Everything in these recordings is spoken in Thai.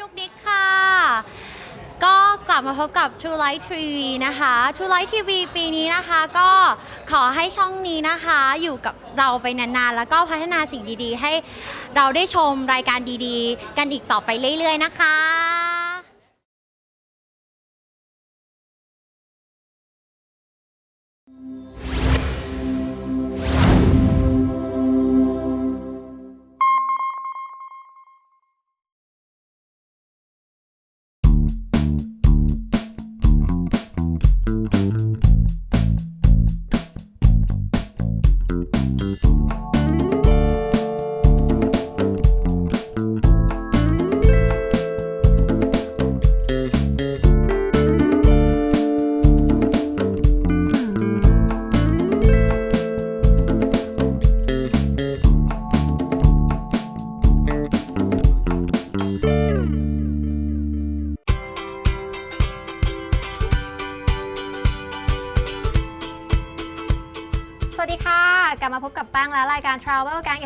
นุกดิกค่ะ ก็กลับมาพบกับ True Light TV นะคะ True Light TV ปีนี้นะคะก็ขอให้ช่องนี้นะคะอยู่กับเราไปนานๆ แล้วก็พัฒนาสิ่งดีๆ ให้เราได้ชมรายการดีๆ กันอีกต่อไปเรื่อยๆ นะคะ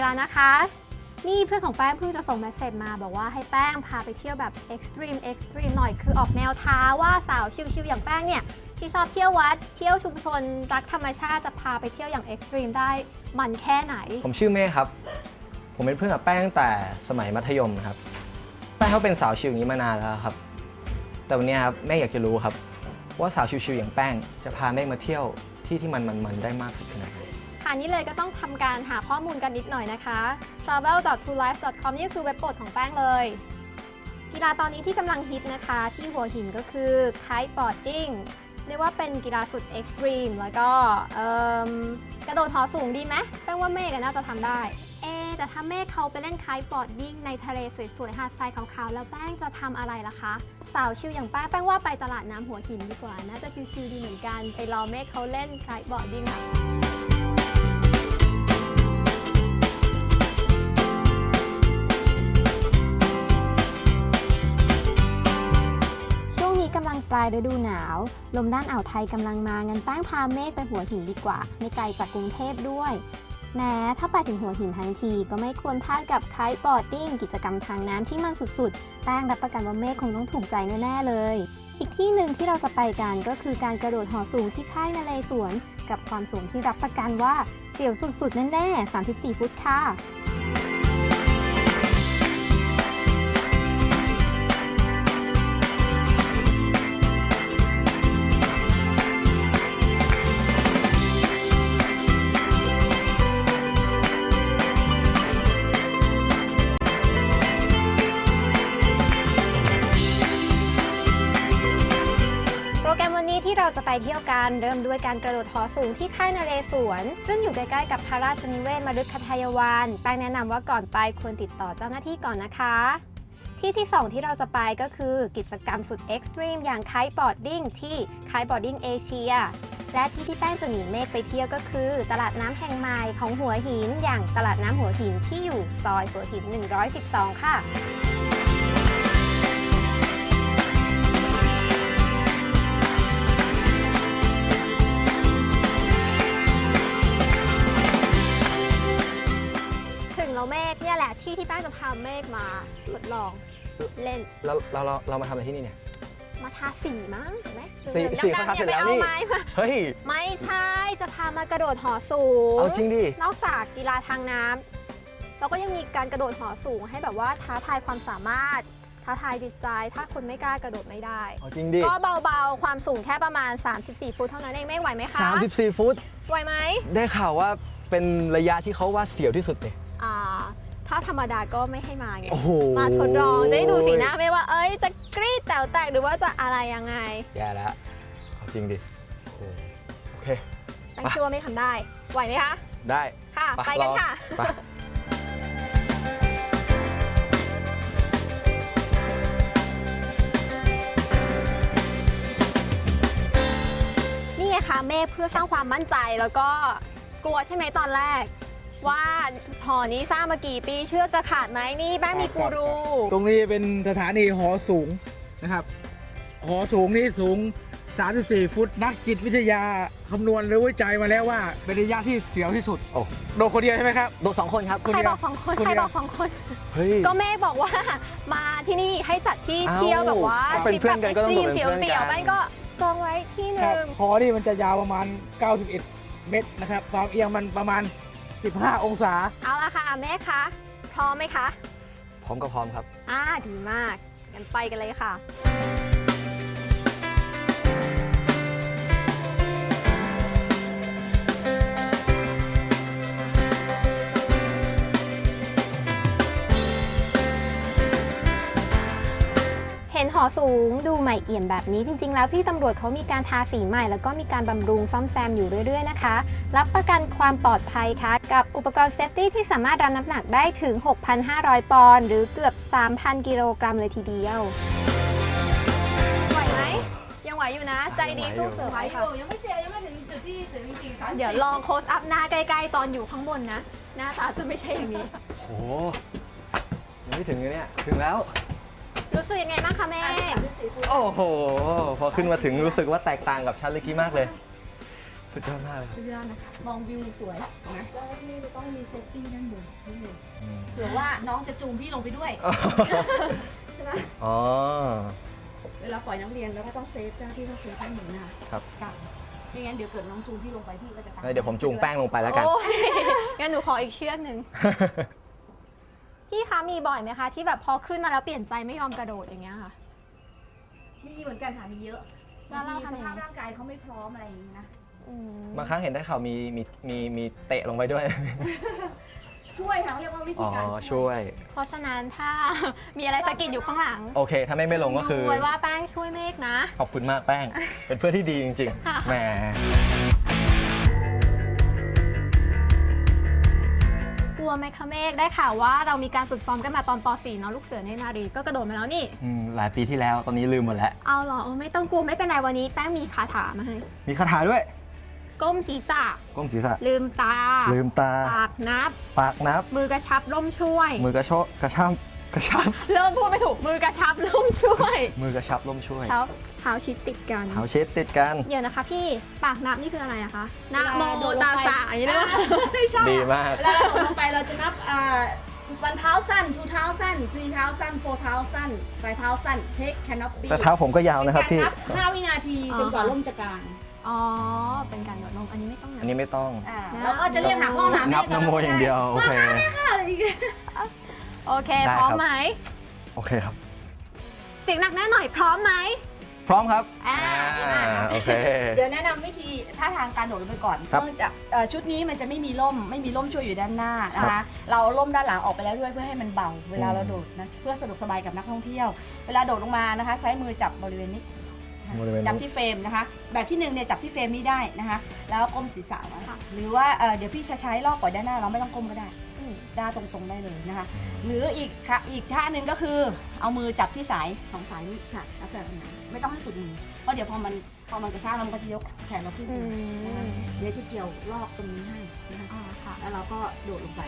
แล้วนะคะ นี่เพื่อนของแป้งเพิ่งจะส่งเมสเซจมาบอกว่าให้แป้งพาไปเที่ยวแบบ Extreme Extreme หน่อยคือออกแนวท้าว่าสาวชิลๆอย่างแป้งเนี่ย ที่ชอบเที่ยววัดเที่ยวชุมชน รักธรรมชาติจะพาไปเที่ยวอย่าง Extreme ได้มันแค่ไหน ผมชื่อเมฆครับ ผมเป็นเพื่อนกับแป้งตั้งแต่สมัยมัธยมครับ แป้งเขาเป็นสาวชิวอย่างนี้มานานแล้วครับ แต่วันนี้ครับเมฆอยากจะรู้ครับ ว่าสาวชิวๆอย่างแป้งจะพาเมฆมาเที่ยวที่ที่มันมันๆได้มากสุดขนาดไหน ค่ะนี่เลยก็ต้องทำการหาข้อมูลกันนิดหน่อยนะคะ travel.tolife.com นี่ก็คือเว็บโปรดของแป้งเลย กีฬาตอนนี้ที่กำลังฮิตนะคะ ที่หัวหินก็คือ kiteboarding เรียกว่าเป็นกีฬาสุดเอ็กซ์ตรีมแล้วก็กระโดดหอสูงดีไหมแป้งว่าเมฆน่าจะทำได้ เอ แต่ถ้าเมฆเขาไปเล่น kiteboarding ในทะเลสวยๆ หาดทรายขาวๆ แล้วแป้งจะทำอะไรล่ะคะ สาวชิลอย่างแป้งแป้งว่าไปตลาดน้ำหัวหินดีกว่า น่าจะชิลๆดีเหมือนกัน ไปรอเมฆเขาเล่น kiteboarding ค่ะ ปลายฤดูหนาว ลมด้านอ่าวไทยกำลังมางั้นแป้งพาเมฆไปหัวหินดีกว่า ไม่ไกลจากกรุงเทพด้วย แม้ถ้าไปถึงหัวหินทั้งที ก็ไม่ควรพลาดกับคท์บอร์ดดิ้งกิจกรรมทางน้ำที่มันสุดๆ แป้งรับประกันว่าเมฆคงต้องถูกใจแน่ๆเลย อีกที่หนึ่งที่เราจะไปกันก็คือการกระโดดหอสูงที่ค่ายนเรศวรกับความสูงที่รับประกันว่าเสี่ยวสุดๆแน่ๆ34 ฟุตค่ะ ไปเที่ยวกัน เริ่มด้วยการกระโดดหอสูงที่ค่ายนเรศวร ซึ่งอยู่ใกล้ๆกับพระราชนิเวศมฤคทายวันแป้งแนะนำว่าก่อนไปควรติดต่อเจ้าหน้าที่ก่อนนะคะ ที่ที่ 2 ที่เราจะไปก็คือกิจกรรมสุดเอ็กซ์ตรีมอย่างคท์บอร์ดดิ้งที่คท์บอร์ดดิ้งเอเชียและที่ที่แป้งจะหนีเมฆไปเที่ยวก็คือ ตลาดน้ำแห่งใหม่ของหัวหิน อย่างตลาดน้ำหัวหินที่อยู่ซอยหัวหิน 112 ค่ะ ละที่ที่แป้งจะพาเมฆมาทดลองเล่น แล้วเราเราเรามาทำอะไรที่นี่เนี่ย มาทาสีมั้งเห็นไหมสีเหลืองๆสีดำๆเขาทาเสร็จนี่ยแล้วนี่ไปเอาไม้มาเฮ้ย ไม่ใช่จะพามากระโดดหอสูง เอาจริงดิ นอกจากกีฬาทางน้ำเราก็ยังมีการกระโดดหอสูงให้แบบว่าท้าทายความสามารถ ท้าทายจิตใจ ถ้าคนไม่กล้ากระโดดไม่ได้ เอาจริงดิก็เบาๆ ความสูงแค่ประมาณ 34 ฟุตเท่านั้นเองไม่ไหวไหมคะ34 ฟุต ไหวไหมได้ข่าวว่าเป็นระยะที่เขาว่าเสียวที่สุดเนี่ยอ่า ถ้าธรรมดาก็ไม่ให้มาไง โอ้โหมาทดลองจะได้ดูสีหน้าไม่ว่า เอ้ย จะกรีดแต๋วแตกหรือว่าจะอะไรยังไง แย่แล้วเอาจริงดิโอ้โหโอเค ตั้งเชื่อว่าไม่ทำได้ ไหวไหมคะ ได้ ค่ะ ไปกันลองค่ะ ไป นี่ไงคะเมฆเพื่อสร้างความมั่นใจแล้วก็กลัวใช่ไหมตอนแรก ว่าหอนี้สร้างมากี่ปีเชือกจะขาดไหมนี่แป้งมีกูรูตรงนี้เป็นสถานีหอสูงนะครับ หอสูงนี่สูง 34 ฟุต นักจิตวิทยาคำนวณหรือวิจัยมาแล้วว่าเป็นระยะที่เสียวที่สุด โอ้ โดนคนเดียวใช่ไหมครับโดดสองคนครับ ใครบอกสองคนคนเดียวใครบอกสองคน เฮ้ย ก็เมฆบอกว่ามาที่นี่ให้จัดที่เอ้าเที่ยวแบบว่าก็เป็นเพื่อนกันก็ต้องทริปเป็นเสียวเพื่อนกัน เสียวๆมันก็จองไว้ที่หครับนึ่งคอนี่มันจะยาวประมาณ 91 เมตรนะครับ ความเอียงมันประมาณ 15 องศา เอาละค่ะเมฆคะพร้อมไหมคะ พร้อมก็พร้อมครับ อ่าดีมากกันไปกันเลยค่ะ ห็นหอสูงดูใหม่เอี่ยมแบบนี้จริง ๆ แล้วพี่ตำรวจเขามีการทาสีใหม่ แล้วก็มีการบำรุงซ่อมแซมอยู่เรื่อย ๆ นะคะ รับประกันความปลอดภัยค่ะ กับอุปกรณ์เซฟตี้ที่สามารถรับน้ำหนักได้ถึง 6,500 ปอนด์หรือเกือบ 3,000 กิโลกรัมเลยทีเดียวไหวไหมยังไหวอยู่นะ ใจดีสู้เสือไหวไว้อค่ะยู่ยังไม่เสียยังไม่ถึงจุดที่เสียจริงๆสามสิบเดี๋ยวลองโคสอัพหน้าใกล้ๆ ตอนอยู่ข้างบนนะ หน้าตาจะไม่ใช่อย่างนี้ โอ้โหยังไม่ถึงเลยเนี่ย ถึงแล้วรู้ สึกยังไงบ้างคะแม่ โอ้โห พอขึ้นมาถึงรู้สึกว่าแตกต่างกับชั้นเมื่อกี้มากเลย สุดยอดมากเลยครับเรือนะคะมองวิวสวยนะก็นี่ต้องมีเซฟตี้ด้านบนนิดนึงเผื่อว่าน้องจะจูงพี่ลงไปด้วยใช่ไหมอ๋อ เวลาปล่อยนักเรียนแล้วก็ต้องเซฟเจ้าหน้าที่ต้องเซฟให้หนูนะคะครับ กับไม่งั้นเดี๋ยวเกิดน้องจูงพี่ลงไปพี่ก็จะตามงั้นเดี๋ยวผมจูงแป้งลงไปแล้วกัน โอ้ยงั้นหนูขออีกเชือกหนึ่งพี่ คะมีบ่อยไหมคะ ที่แบบพอขึ้นมาแล้วเปลี่ยนใจไม่ยอมกระโดดอย่างเงี้ยค่ะ มีเหมือนกันค่ะมีเยอะแล้วเราบางทีทำสยังไง ภาพร่างกายเขาไม่พร้อมอะไรอย่างนี้นะ อืมบางครั้งเห็นได้ข่าวมีมีมีมีเตะลงไปด้วย ช่วยค่ะเขาเรียกว่าวิอ๋ธีอการช่วย เพราะฉะนั้นถ้า มีอะไรสะกิดอยู่ข้างหลังโอเค ถ้าไม่ไม่ลงก็คือดูไว้ว่าแป้งช่วยเมฆนะ ขอบคุณมากแป้ง เป็นเพื่อนที่ดีจริงค่ะๆแหม วไหมคะเมฆได้ข่าวว่าเรามีการฝึกซ้อมกันมาตอนป .4 เนาะลูกเสือเนตรนารีก็กระโดดมาแล้วนี่ อืมหลายปีที่แล้วตอนนี้ลืมหมดแล้ว เอาเหรอเออไม่ต้องกลัวไม่เป็นไรวันนี้แป้งมีคาถามาให้ มีคาถาด้วย ก้มศีรษะ ก้มศีรษะ ลืมตาลืมตา ปากนับ ปากนับ มือกระชับล่มช่วย มือกระโชกกระชับ กระชับ เริ่มพูดไม่ถูกมือกระชับล่มช่วยมือกระชับล่มช่วย เท้าเท้าชิดติดกัน เท้าเช็ดติดกัน เดี๋ยวนะคะพี่ปากนับนี่คืออะไรอะคะนะโมเวลาโดดลงไปตาสาอย่างนี้ได้ไหมไม่ใช่ดีมากเวลาเราลงไปเราจะนับอ่าวันเท้าสั้นทูเท้าสั้นทรีเท้าสั้นโฟเท้าสั้นไฟเท้าสั้นเช็คแคนนอปปี้แต่เท้าผมก็ยาวนะครับพี่ นับ5วินาทีจนกว่าล่มจะกลางอ๋อ เป็นการหยดนมอันนี้ไม่ต้องอันะนนี้ไม่ต้อง อ่าเราก็จะเรียกหาพ่อหาแม่นับนโมอย่างเดียว โอเค ค่ะอะไรอย่างเงี้ย โอเค ได้พร้อมครับ ไหม โอเคครับ เสียงหนักแน่หน่อยพร้อมไหมพร้อมครับอ่าดีมากอ่าโอเค เดี๋ยวแนะนำวิธีท่าทางการโดดลงไปก่อนครับเนื่องจากเอ่อชุดนี้มันจะไม่มีร่มไม่มีร่มช่วยอยู่ด้านหน้านะคะเราเอาร่มด้านหลังออกไปแล้วด้วยเพื่อให้มันเบา เวลาเราโดดนะเพื่อสะดวกสบายกับนักท่องเที่ยว เวลาโดดลงมานะคะ ใช้มือจับบริเวณนี้ บริเวณนี้จับที่เฟรมนะคะ แบบที่หนึ่งเนี่ยจับที่เฟรมนี้ได้นะคะ แล้วก้มศีรษะไว้หรือว่าเอ่อเดี๋ยวพี่จะใช้ลอกปล่อยด้านหน้าเราไม่ต้องก้มก็ได้อืม ด้านตรงๆได้เลยนะคะ หรืออีกค่ะอีกท่าหนึ่งก็คือเอามือจับที่สายสองสายนี้ค่ะลักษณะแบบนั้นไม่ต้องให้สุดมือเพราะเดี๋ยวพอมันพอมันกระชากแล้วมันก็จะยกแขนเราขึ้นอืเองนะคะมเดี๋ยวจะเกี่ยวลอกตรงนี้ให้นะคะอ่าค่ะแล้วเราก็โดดลงไป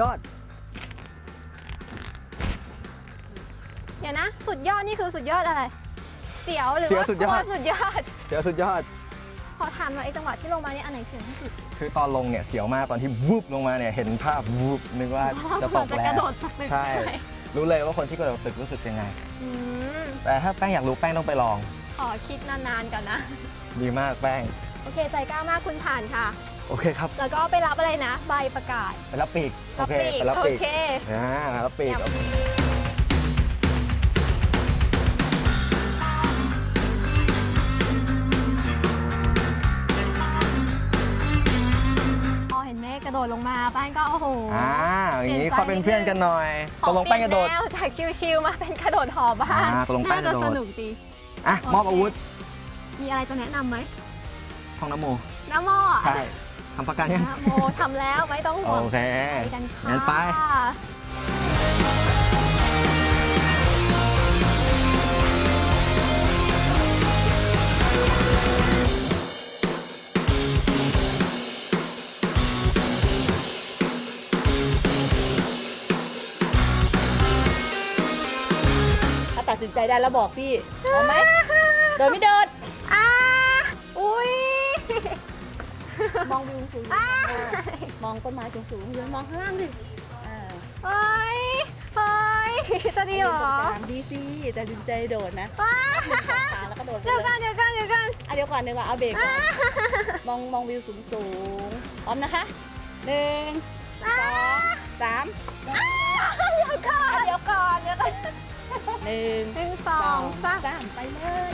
ยอด เดี๋ยวนะ สุดยอดนี่คือสุดยอดอะไร เสียวหรือเสียวว่าสุดยอด กลัวสุดยอดเดี๋ยวสุดยอด ขอถามหน่อยไอ้จังหวะที่ลงมานี่อันไหนเสียวที่สุดคือตอนลงเนี่ยเสียวมากตอนที่วูบลงมาเนี่ยเห็นภาพวูบนึกว่าจะตกจะแล้กระว โดดจากตึกใช่ ใช่ไหมรู้เลยว่าคนที่กระโดดตึกรู้สึกยังไง อืมแต่ถ้าแป้งอยากรู้แป้งต้องไปลอง ขอคิดนานๆก่อนนะ ดีมากแป้ง โอเคใจกล้ามากคุณผ่านค่ะ โอเคครับ แล้วก็ไปรับอะไรนะ ใบประกาศ ไปรับปีก โอเคปีกไปรับโอปีกเคอ่ารับปีก เยี่ยม พอเห็นเมฆกระโดดลงมาป้านก็โอ้โห อ่า อย่างนี้เปลี่ยนใจเขาเป็นเพื่อนกันหน่อยตกลงขอแป้งกระโดดเปลี่ยนแนวจากชิวๆมาเป็นกระโดดหอบบ้างอ่าตกลงแป้งน่าจะกระโดดสนุกดี อะ มอบอาวุธ มีอะไรจะแนะนำไหม ท่องนโม นะโมใช่ทำประกันเนี่ยนะโมทำแล้วไม่ต้องห่วงโอเคไปกันค่ะงั้นไป ถ้าตัดสินใจได้แล้วบอกพี่เอาไหมเดินไม่เดิน มองวิวสูงๆมองต้นไม้สูงๆยืนมองข้างล่างดิอ่าเฮ้ยเฮ้ยจะดีเหรอตามดีสิแต่สินใจโดดนะว้าตาแล้วก็โดดไปเดี๋ยวเลก่อนยเดี๋ยวก่อนเดี๋ยวก่อนอะเดี๋ยวก่อนเดี๋ยวก่อนเอาเบรกก่อนมองมองวิวสูงสูงๆพร้อมนะคะหนึ่งสองสามเดี๋ยวก่อนเดี๋ยวก่อนเดี๋ยวก่อนหนึ่งหนึ่งสสอองงสามสามไปเลย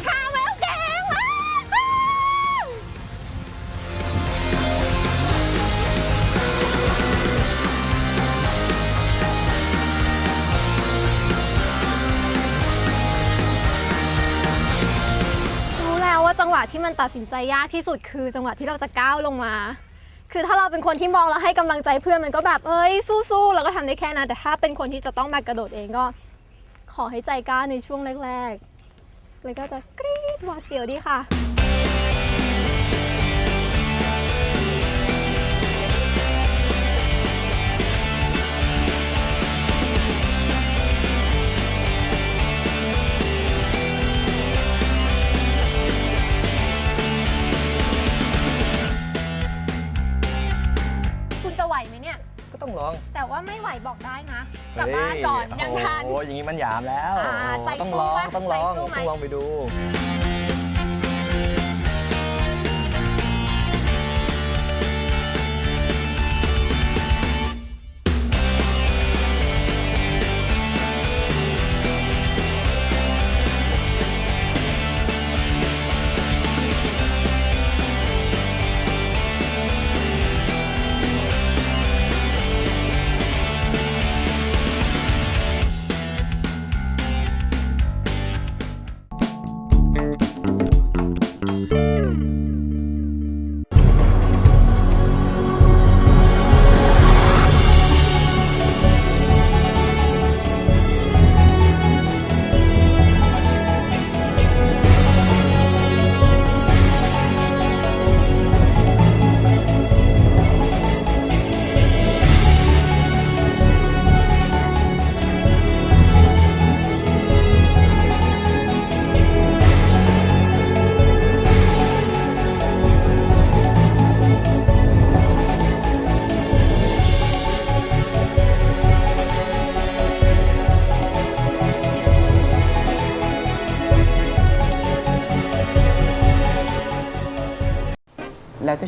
งหวะที่มันตัดสินใจยากที่สุดคือจังหวะที่เราจะก้าวลงมา คือถ้าเราเป็นคนที่มองแล้วให้กำลังใจเพื่อนมันก็แบบเอ้ยสู้ๆแล้วก็ทำได้แค่นั้นแต่ถ้าเป็นคนที่จะต้องมากระโดดเองก็ ขอให้ใจกล้าในช่วงแรกๆเลยก็จะกรี๊ดหวาดเสียวดีค่ะ แต่ว่าไม่ไหวบอกได้นะกลับบ้านก่อนเฮ้ยังทันโอ้โหอย่างนี้มันหยามแล้ว อ่าใจต้องสู้ลองปะต้องลองใจสู้ไหม ต้องลองไปดู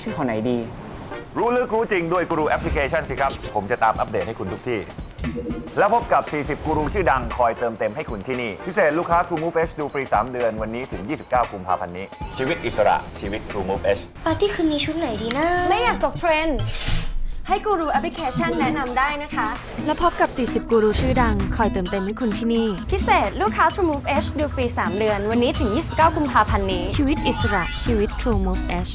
ชื่อเขาไหนดี รู้ลึกรู้จริงด้วยกูรูแอปพลิเคชันสิครับ ผมจะตามอัปเดตให้คุณทุกที่ แล้วพบกับ 40 กูรูชื่อดังคอยเติมเต็มให้คุณที่นี่ พิเศษลูกค้า True Move H ดูฟรี 3 เดือนวันนี้ถึง 29 กุมภาพันธ์นี้ ชีวิตอิสระชีวิต True Move H ปาร์ตี้คืนนี้ชุดไหนดีนะ ไม่อยากตกเทรนด์ให้กูรูแอปพลิเคชันแนะนำได้นะคะ แล้วพบกับ 40 กูรูชื่อดัง คอยเติมเต็มให้คุณที่นี่ พิเศษลูกค้า True Move H ดูฟรี 3 เดือน วันนี้ถึง 29 กุมภาพันธ์นี้ ชีวิตอิสระชีวิต True Move H